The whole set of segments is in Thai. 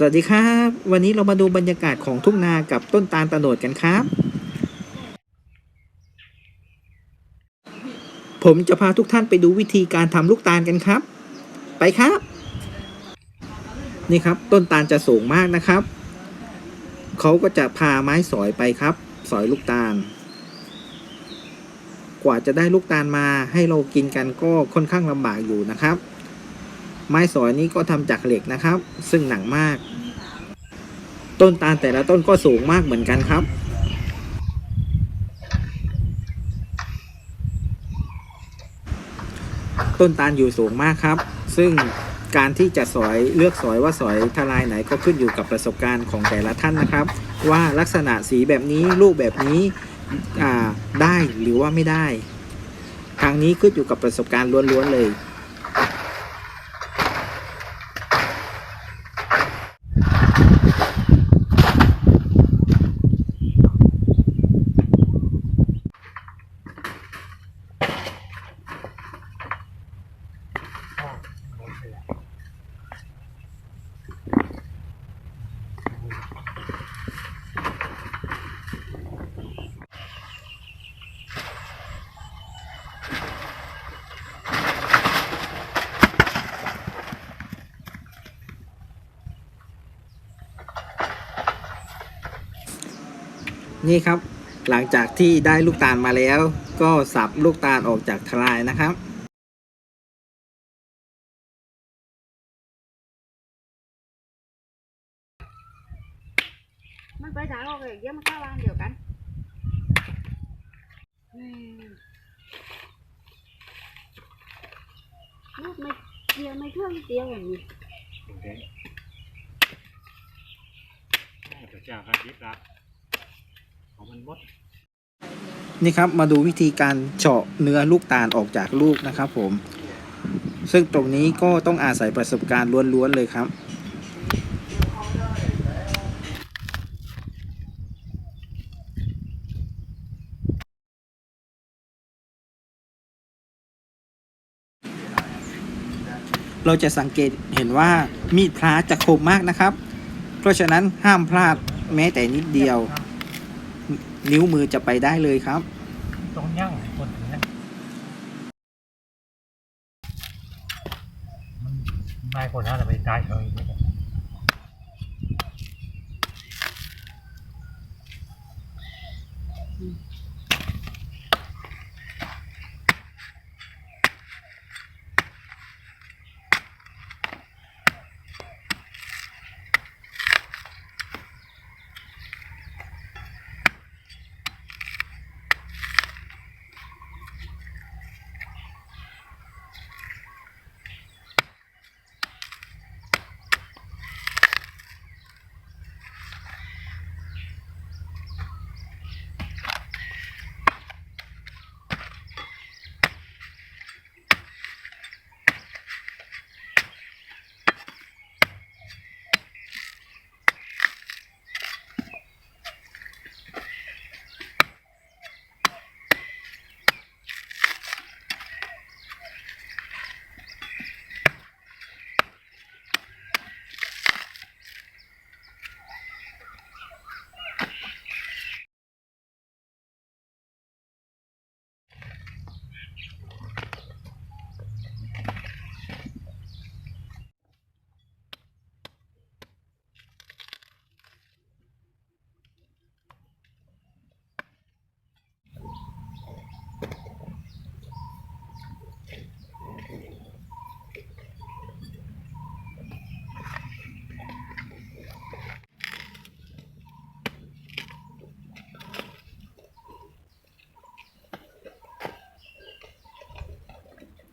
สวัสดีครับ วันนี้เรามาดูบรรยากาศของทุ่งนากับต้นตาลตะโนดกันครับ ผมจะพาทุกท่านไปดูวิธีการทำลูกตาลกันครับ ไปครับ นี่ครับต้นตาลจะสูงมากนะครับ เขาก็จะพาไม้สอยไปครับ สอยลูกตาล กว่าจะได้ลูกตาลมาให้เรากินกันก็ค่อนข้างลำบากอยู่นะครับ ไม้สอยนี้ก็ทำจากเหล็กนะครับ ซึ่งหนักมาก ต้นตาลแต่ละต้นก็สูงมากเหมือนกันครับ ต้นตาลอยู่สูงมากครับ ซึ่งการที่จะสอยเลือกสอยว่าสอยทลายไหนก็ขึ้นอยู่กับประสบการณ์ของแต่ละท่านนะครับ ว่าลักษณะสีแบบนี้ลูกแบบนี้ได้หรือว่าไม่ได้ ทางนี้ขึ้นอยู่กับประสบการณ์ล้วนๆเลย นี่ครับ หลังจากที่ได้ลูกตาลมาแล้ว ก็สับลูกตาลออกจากทลายนะครับมันไปถ่ายออกเลยเดี๋ยวมันเข้าบ้านเดียวกันอืมลูกไม่เดียวไม่เครื่องเดียวอย่างนี้โอเคพระเจ้าครับยิบรับของมั นมดนี่ครับมาดูวิธีการเจาะเนื้อลูกตาลออกจากลูกนะครับผม ซึ่งตรงนี้ก็ต้องอาศัยประสบการณ์ล้วนๆเลยครับเราจะสังเกตเห็นว่ามีดพระจะคมมากนะครับ เพราะฉะนั้นห้ามพลาดแม้แต่นิดเดียว นิ้วมือจะไปได้เลยครับ ต้องย่างคนนะมันไม่คนน่าจะไปตายเลยอืม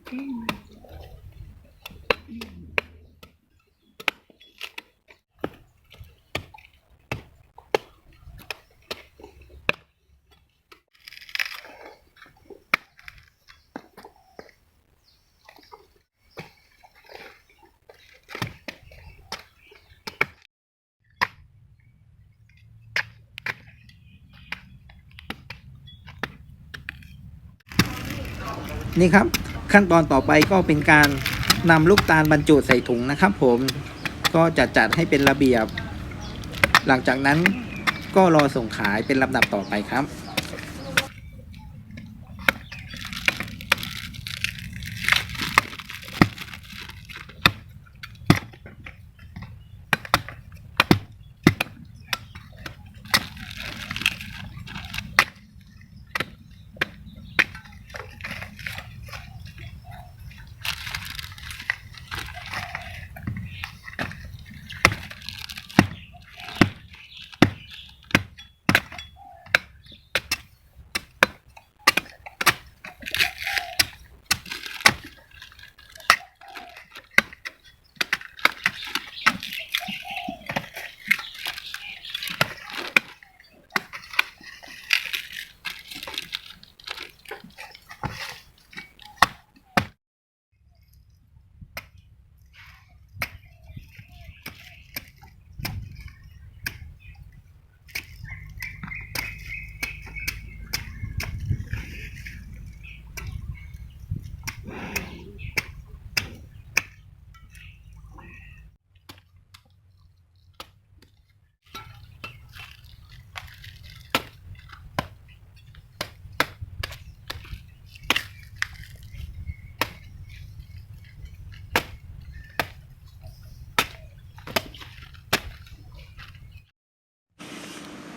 นี่ครับ ขั้นตอนต่อไปก็เป็นการนำลูกตาลบรรจุใส่ถุงนะครับ ผมก็จะจัดให้เป็นระเบียบ หลังจากนั้นก็รอส่งขายเป็นลำดับต่อไปครับ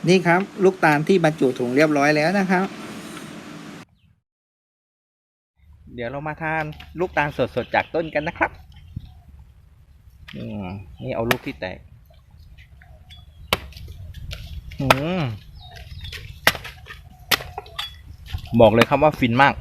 นี่ครับ ลูกตาลที่บรรจุถุงเรียบร้อยแล้วนะครับ เดี๋ยวเรามาทานลูกตาลสดๆจากต้นกันนะครับนี่เอาลูกที่แตกอบอกเลยครับว่าฟินมาก